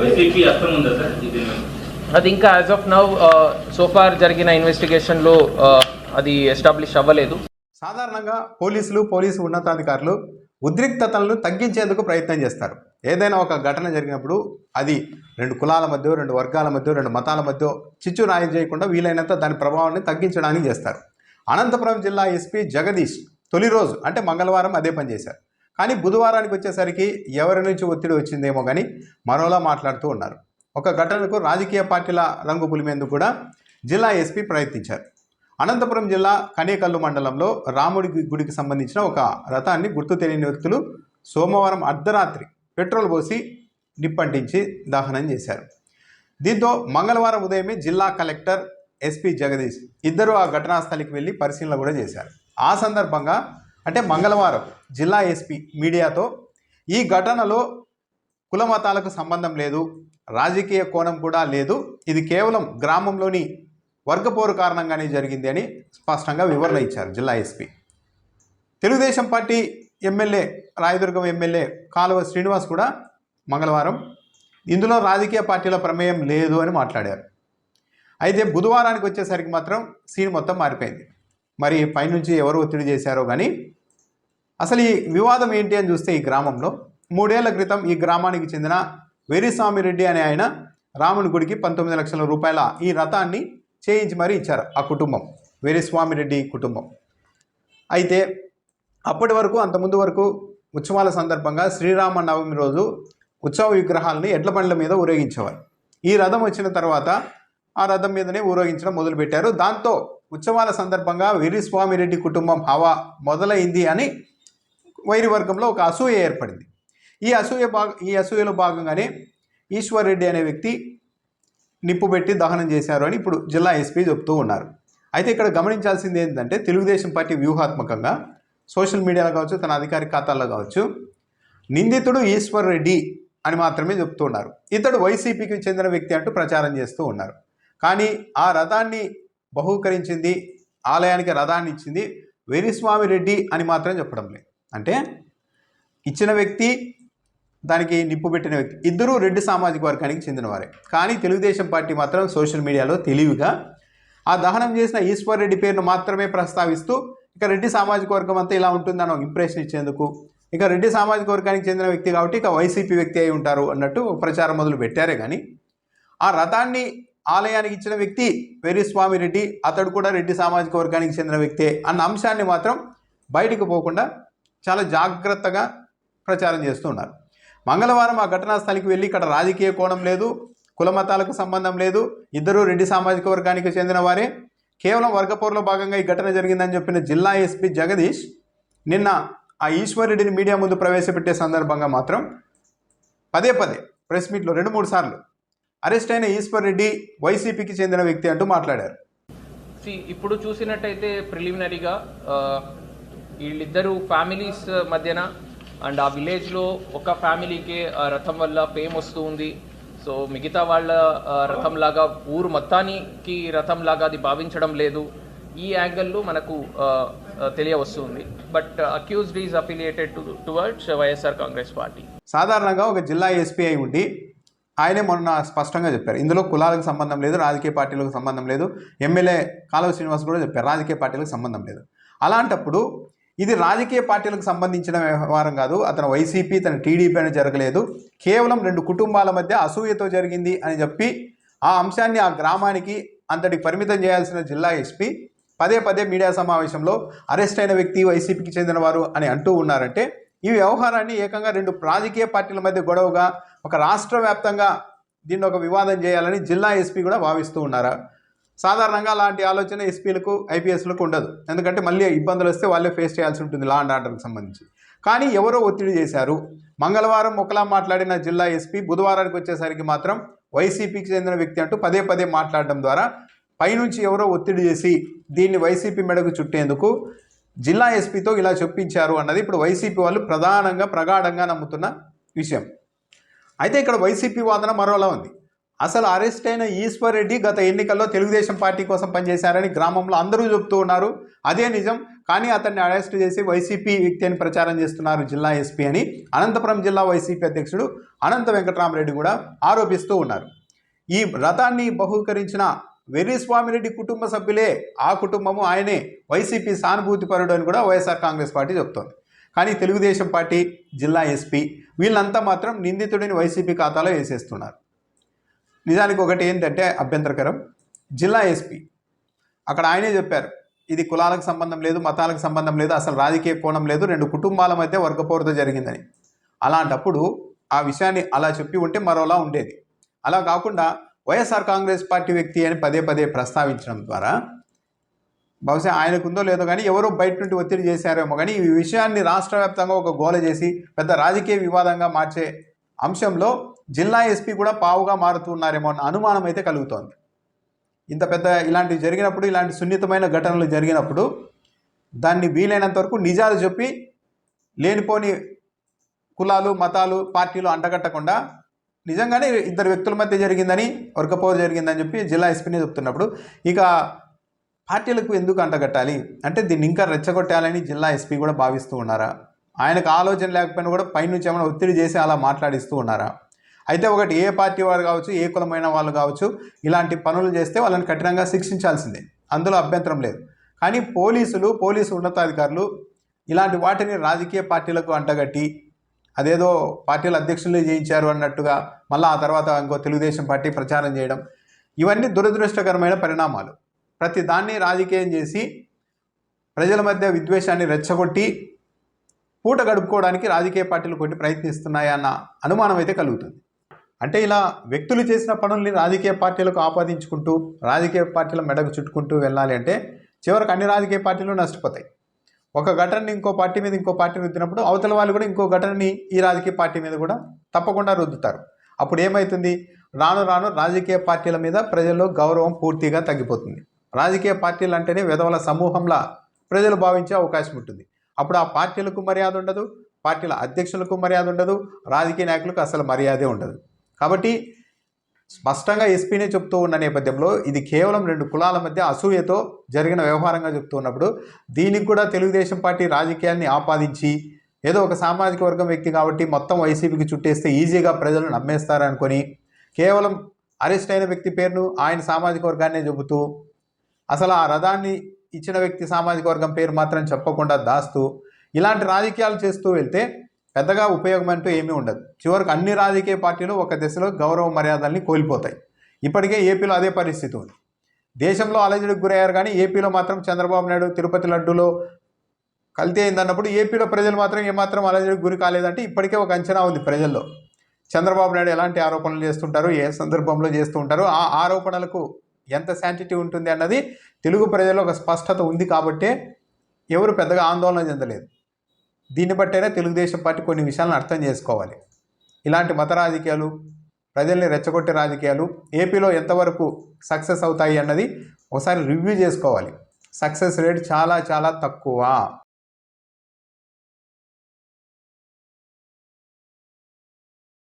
YCP అర్థం ఉందా sir? ఇది అది ఇంకా యాజ్ ఆఫ్ నౌ సోఫార్ జరిగిన ఇన్వెస్టిగేషన్లో అది ఎస్టాబ్లిష్ అవ్వలేదు. సాధారణంగా పోలీసులు పోలీసు ఉన్నతాధికారులు ఉద్రిక్తతలను తగ్గించేందుకు ప్రయత్నం చేస్తారు. ఏదైనా ఒక ఘటన జరిగినప్పుడు అది రెండు కులాల మధ్య రెండు వర్గాల మధ్య రెండు మతాల మధ్య చిచ్చు రాయి చేయకుండా వీలైనంత దాని ప్రభావాన్ని తగ్గించడానికి చేస్తారు. అనంతపురం జిల్లా ఎస్పీ జగదీష్ తొలి రోజు అంటే మంగళవారం అదే పని చేశారు. కానీ బుధవారానికి వచ్చేసరికి ఎవరి నుంచి ఒత్తిడి వచ్చిందేమో కానీ మరోలా మాట్లాడుతూ ఉన్నారు. ఒక ఘటనకు రాజకీయ పార్టీల రంగు పులిమేందుకు కూడా జిల్లా ఎస్పీ ప్రయత్నించారు. అనంతపురం జిల్లా కనేకల్లు మండలంలో రాముడి గుడికి సంబంధించిన ఒక రథాన్ని గుర్తు తెలియని వ్యక్తులు సోమవారం అర్ధరాత్రి పెట్రోల్ పోసి నిప్పంటించి దహనం చేశారు. దీంతో మంగళవారం ఉదయమే జిల్లా కలెక్టర్ ఎస్పీ జగదీష్ ఇద్దరు ఆ ఘటనా స్థలికి వెళ్ళి పరిశీలన కూడా చేశారు. ఆ సందర్భంగా అంటే మంగళవారం జిల్లా ఎస్పీ మీడియాతో ఈ ఘటనలో కులమతాలకు సంబంధం లేదు రాజకీయ కోణం కూడా లేదు ఇది కేవలం గ్రామంలోని వర్గపోరు కారణంగానే జరిగింది అని స్పష్టంగా వివరణ ఇచ్చారు జిల్లా SP. Telugu Desam party MLA Rayadurgam MLA Kalava Srinivas కూడా మంగళవారం ఇందులో రాజకీయ పార్టీల ప్రమేయం లేదు అని మాట్లాడారు. అయితే బుధవారానికి వచ్చేసరికి మాత్రం సీన్ మొత్తం మారిపోయింది. మరి పైనుంచి ఎవరు ఒత్తిడి చేశారో కానీ అసలు ఈ వివాదం ఏంటి అని చూస్తే ఈ గ్రామంలో మూడేళ్ళ క్రితం ఈ గ్రామానికి చెందిన వెరిస్వామి రెడ్డి అనే ఆయన రాముని గుడికి పంతొమ్మిది లక్షల రూపాయల ఈ రథాన్ని చేయించి మరీ ఇచ్చారు ఆ కుటుంబం వెరిస్వామి రెడ్డి కుటుంబం. అయితే అప్పటి వరకు అంతకుముందు వరకు ఉత్సవాల సందర్భంగా శ్రీరామ నవమి రోజు ఉత్సవ విగ్రహాలని ఎడ్ల బండ్ల మీద ఊరేగించేవారు. ఈ రథం వచ్చిన తర్వాత ఆ రథం మీదనే ఊరేగించడం మొదలుపెట్టారు. దాంతో ఉత్సవాల సందర్భంగా వీరిస్వామి రెడ్డి కుటుంబం హవా మొదలైంది అని వైరి వర్గంలో ఒక అసూయ ఏర్పడింది. ఈ అసూయ భాగ ఈ అసూయలో భాగంగానే ఈశ్వర్ రెడ్డి అనే వ్యక్తి నిప్పు పెట్టి దహనం చేశారు అని ఇప్పుడు జిల్లా ఎస్పీ చెప్తూ ఉన్నారు. అయితే ఇక్కడ గమనించాల్సింది ఏంటంటే తెలుగుదేశం పార్టీ వ్యూహాత్మకంగా సోషల్ మీడియాలో కావచ్చు తన అధికారిక ఖాతాల్లో కావచ్చు నిందితుడు ఈశ్వర్ రెడ్డి అని మాత్రమే చెప్తూ ఉన్నారు. ఇతడు వైసీపీకి చెందిన వ్యక్తి అంటూ ప్రచారం చేస్తూ ఉన్నారు. కానీ ఆ రథాన్ని బహూకరించింది ఆలయానికి రథాన్ని ఇచ్చింది వెరిస్వామి రెడ్డి అని మాత్రం చెప్పడం లేదు. అంటే ఇచ్చిన వ్యక్తి దానికి నిప్పు పెట్టిన వ్యక్తి ఇద్దరూ రెడ్డి సామాజిక వర్గానికి చెందినవారే. కానీ తెలుగుదేశం పార్టీ మాత్రం సోషల్ మీడియాలో తెలివిగా ఆ దహనం చేసిన ఈశ్వర్ రెడ్డి పేరును మాత్రమే ప్రస్తావిస్తూ ఇక రెడ్డి సామాజిక వర్గం అంతా ఇలా ఉంటుందని ఒక ఇంప్రెషన్ ఇచ్చేందుకు ఇక రెడ్డి సామాజిక వర్గానికి చెందిన వ్యక్తి కాబట్టి ఇక వైసీపీ వ్యక్తి అయి ఉంటారు అన్నట్టు ప్రచారం మొదలు పెట్టారే కానీ ఆ రథాన్ని ఆలయానికి ఇచ్చిన వ్యక్తి వెరిస్వామి రెడ్డి అతడు కూడా రెడ్డి సామాజిక వర్గానికి చెందిన వ్యక్తే అన్న అంశాన్ని మాత్రం బయటకు పోకుండా చాలా జాగ్రత్తగా ప్రచారం చేస్తూ ఉన్నారు. మంగళవారం ఆ ఘటనా స్థలికి వెళ్ళి ఇక్కడ రాజకీయ కోణం లేదు కులమతాలకు సంబంధం లేదు ఇద్దరు రెడ్డి సామాజిక వర్గానికి చెందిన వారే. కేవలం వర్గపోరులో భాగంగా ఈ ఘటన జరిగిందని చెప్పిన జిల్లా ఎస్పీ జగదీష్ నిన్న ఆ ఈశ్వర్ రెడ్డిని మీడియా ముందు ప్రవేశపెట్టే సందర్భంగా మాత్రం పదే పదే ప్రెస్ మీట్లో రెండు మూడు సార్లు అరెస్ట్ అయిన ఈశ్వర్ రెడ్డి వైసీపీకి చెందిన వ్యక్తి అంటూ మాట్లాడారు. ఇప్పుడు చూసినట్టయితే ప్రిలిమినరీగా వీళ్ళిద్దరు ఫ్యామిలీస్ మధ్యన అండ్ ఆ విలేజ్లో ఒక ఫ్యామిలీకే ఆ రథం వల్ల ఫేమ్ వస్తూ ఉంది. సో మిగతా వాళ్ళ రథం లాగా ఊరు మొత్తానికి రథం లాగా అది భావించడం లేదు. ఈ యాంగిల్లో మనకు తెలియవస్తుంది. But accused is affiliated to towards YSR Congress party. సాధారణంగా ఒక జిల్లా ఎస్పీ అయి ఉండి ఆయనే మొన్న స్పష్టంగా చెప్పారు. ఇందులో కులాలకు సంబంధం లేదు రాజకీయ పార్టీలకు సంబంధం లేదు. ఎమ్మెల్యే కాలువ శ్రీనివాస్ కూడా చెప్పారు రాజకీయ పార్టీలకు సంబంధం లేదు. అలాంటప్పుడు ఇది రాజకీయ పార్టీలకు సంబంధించిన వ్యవహారం కాదు. అతను వైసీపీ తన టీడీపీ అని జరగలేదు. కేవలం రెండు కుటుంబాల మధ్య అసూయతో జరిగింది అని చెప్పి ఆ అంశాన్ని ఆ గ్రామానికి అంతటి పరిమితం చేయాల్సిన జిల్లా ఎస్పీ పదే పదే మీడియా సమావేశంలో అరెస్ట్ అయిన వ్యక్తి వైసీపీకి చెందినవారు అని అంటూ ఉన్నారంటే ఈ వ్యవహారాన్ని ఏకంగా రెండు రాజకీయ పార్టీల మధ్య గొడవగా ఒక రాష్ట్ర వ్యాప్తంగా దీన్ని ఒక వివాదం చేయాలని జిల్లా ఎస్పీ కూడా భావిస్తూ ఉన్నారా? సాధారణంగా అలాంటి ఆలోచన ఎస్పీలకు ఐపీఎస్లకు ఉండదు. ఎందుకంటే మళ్ళీ ఇబ్బందులు వస్తే వాళ్ళే ఫేస్ చేయాల్సి ఉంటుంది లా అండ్ ఆర్డర్కి సంబంధించి. కానీ ఎవరో ఒత్తిడి చేశారు. మంగళవారం ఒకలా మాట్లాడిన జిల్లా ఎస్పీ బుధవారానికి వచ్చేసరికి మాత్రం వైసీపీకి చెందిన వ్యక్తి అంటూ పదే పదే మాట్లాడడం ద్వారా పైనుంచి ఎవరో ఒత్తిడి చేసి దీన్ని వైసీపీ మెడకు చుట్టేందుకు జిల్లా ఎస్పీతో ఇలా చెప్పించారు అన్నది ఇప్పుడు వైసీపీ వాళ్ళు ప్రధానంగా ప్రగాఢంగా నమ్ముతున్న విషయం. అయితే ఇక్కడ వైసీపీ వాదన మరోలా ఉంది. అసలు అరెస్ట్ అయిన ఈశ్వర్ రెడ్డి గత ఎన్నికల్లో తెలుగుదేశం పార్టీ కోసం పనిచేశారని గ్రామంలో అందరూ చెబుతూ ఉన్నారు. అదే నిజం. కానీ అతన్ని అరెస్ట్ చేసి వైసీపీ వ్యక్తి అని ప్రచారం చేస్తున్నారు జిల్లా ఎస్పీ అని. అనంతపురం జిల్లా వైసీపీ అధ్యక్షుడు అనంత వెంకటరామరెడ్డి కూడా ఆరోపిస్తూ ఉన్నారు. ఈ రథాన్ని బహూకరించిన వెర్రిస్వామిరెడ్డి కుటుంబ సభ్యులే ఆ కుటుంబము ఆయనే. వైసీపీ సానుభూతిపరుడు అని కూడా వైఎస్ఆర్ కాంగ్రెస్ పార్టీ చెబుతోంది కానీ తెలుగుదేశం పార్టీ జిల్లా ఎస్పీ వీళ్ళంతా మాత్రం నిందితుడిని వైసీపీ ఖాతాలో వేసేస్తున్నారు. నిజానికి ఒకటి ఏంటంటే అభ్యంతరకరం. జిల్లా ఎస్పీ. అక్కడ ఆయనే చెప్పారు ఇది కులాలకు సంబంధం లేదు మతాలకు సంబంధం లేదు అసలు రాజకీయ కోణం లేదు రెండు కుటుంబాల మధ్య వర్గపోరుతో జరిగిందని. అలాంటప్పుడు ఆ విషయాన్ని అలా చెప్పి ఉంటే మరోలా ఉండేది. అలా కాకుండా వైఎస్ఆర్ కాంగ్రెస్ పార్టీ వ్యక్తి అని పదే పదే ప్రస్తావించడం ద్వారా బహుశా ఆయనకుందో లేదో కానీ ఎవరో బయట నుండి ఒత్తిడి చేశారేమో కానీ ఈ విషయాన్ని రాష్ట్ర వ్యాప్తంగా ఒక గోల చేసి పెద్ద రాజకీయ వివాదంగా మార్చే అంశంలో జిల్లా ఎస్పీ కూడా పావుగా మారుతున్నారేమో అన్న అనుమానం అయితే కలుగుతోంది. ఇంత పెద్ద ఇలాంటివి జరిగినప్పుడు ఇలాంటి సున్నితమైన ఘటనలు జరిగినప్పుడు దాన్ని వీలైనంత వరకు నిజాలు చెప్పి లేనిపోని కులాలు మతాలు పార్టీలు అంటగట్టకుండా నిజంగానే ఇద్దరు వ్యక్తుల మధ్య జరిగిందని వర్గపోరు జరిగిందని చెప్పి జిల్లా ఎస్పీనే చెప్తున్నప్పుడు ఇక పార్టీలకు ఎందుకు అంటగట్టాలి? అంటే దీన్ని ఇంకా రెచ్చగొట్టాలని జిల్లా ఎస్పీ కూడా భావిస్తూ ఉన్నారా? ఆయనకు ఆలోచన లేకపోయినా కూడా పైనుంచి ఏమైనా ఒత్తిడి చేసి అలా మాట్లాడిస్తూ ఉన్నారా? అయితే ఒకటి ఏ పార్టీ వారు కావచ్చు ఏ కులమైన వాళ్ళు కావచ్చు ఇలాంటి పనులు చేస్తే వాళ్ళని కఠినంగా శిక్షించాల్సిందే. అందులో అభ్యంతరం లేదు. కానీ పోలీసులు పోలీసు ఉన్నతాధికారులు ఇలాంటి వాటిని రాజకీయ పార్టీలకు అంటగట్టి అదేదో పార్టీల అధ్యక్షులే చేయించారు అన్నట్టుగా మళ్ళీ ఆ తర్వాత ఇంకో తెలుగుదేశం పార్టీ ప్రచారం చేయడం ఇవన్నీ దురదృష్టకరమైన పరిణామాలు. ప్రతి దాన్ని రాజకీయం చేసి ప్రజల మధ్య విద్వేషాన్ని రెచ్చగొట్టి పూట గడుపుకోవడానికి రాజకీయ పార్టీలు కొన్ని ప్రయత్నిస్తున్నాయన్న అనుమానం అయితే కలుగుతుంది. అంటే ఇలా వ్యక్తులు చేసిన పనుల్ని రాజకీయ పార్టీలకు ఆపాదించుకుంటూ రాజకీయ పార్టీల మెడకు చుట్టుకుంటూ వెళ్ళాలి అంటే చివరికి అన్ని రాజకీయ పార్టీలు నష్టపోతాయి. ఒక ఘటనని ఇంకో పార్టీ మీద ఇంకో పార్టీ రుద్దినప్పుడు అవతల వాళ్ళు కూడా ఇంకో ఘటనని ఈ రాజకీయ పార్టీ మీద కూడా తప్పకుండా రుద్దుతారు. అప్పుడు ఏమవుతుంది రాను రాను రాజకీయ పార్టీల మీద ప్రజల్లో గౌరవం పూర్తిగా తగ్గిపోతుంది. రాజకీయ పార్టీలు అంటేనే విధవల సమూహంలా ప్రజలు భావించే అవకాశం ఉంటుంది. అప్పుడు ఆ పార్టీలకు మర్యాద ఉండదు పార్టీల అధ్యక్షులకు మర్యాద ఉండదు రాజకీయ నాయకులకు అసలు మర్యాదే ఉండదు. కాబట్టి స్పష్టంగా ఎస్పీనే చెప్తూ ఉన్న నేపథ్యంలో ఇది కేవలం రెండు కులాల మధ్య అసూయతో జరిగిన వ్యవహారంగా చెప్తూ ఉన్నప్పుడు దీనికి కూడా తెలుగుదేశం పార్టీ రాజకీయాన్ని ఆపాదించి ఏదో ఒక సామాజిక వర్గం వ్యక్తి కాబట్టి మొత్తం వైసీపీకి చుట్టేస్తే ఈజీగా ప్రజలను నమ్మేస్తారనుకొని కేవలం అరెస్ట్ అయిన వ్యక్తి పేరును ఆయన సామాజిక వర్గాన్నే చెబుతూ అసలు ఆ రథాన్ని ఇచ్చిన వ్యక్తి సామాజిక వర్గం పేరు మాత్రం చెప్పకుండా దాస్తూ ఇలాంటి రాజకీయాలు చేస్తూ వెళ్తే పెద్దగా ఉపయోగం అంటూ ఏమీ ఉండదు. చివరికి అన్ని రాజకీయ పార్టీలు ఒక దశలో గౌరవ మర్యాదల్ని కోల్పోతాయి. ఇప్పటికే ఏపీలో అదే పరిస్థితి ఉంది. దేశంలో అలజడికి గురయ్యారు కానీ ఏపీలో మాత్రం చంద్రబాబు నాయుడు తిరుపతి లడ్డూలో కల్తీ అయిందన్నప్పుడు ఏపీలో ప్రజలు మాత్రం ఏమాత్రం అలజడికి గురి కాలేదంటే ఇప్పటికే ఒక అంచనా ఉంది ప్రజల్లో. చంద్రబాబు నాయుడు ఎలాంటి ఆరోపణలు చేస్తుంటారు? ఏ సందర్భంలో చేస్తూ ఉంటారు ఆ ఆరోపణలకు ఎంత శాంటిటీ ఉంటుంది అన్నది తెలుగు ప్రజల్లో ఒక స్పష్టత ఉంది కాబట్టే ఎవరు పెద్దగా ఆందోళన చెందలేదు. దీన్ని బట్టైనా తెలుగుదేశం పార్టీ కొన్ని విషయాలను అర్థం చేసుకోవాలి. ఇలాంటి మత రాజకీయాలు ప్రజల్ని రెచ్చగొట్టే రాజకీయాలు ఏపీలో ఎంతవరకు సక్సెస్ అవుతాయి అన్నది ఒకసారి రివ్యూ చేసుకోవాలి. సక్సెస్ రేట్ చాలా చాలా తక్కువ.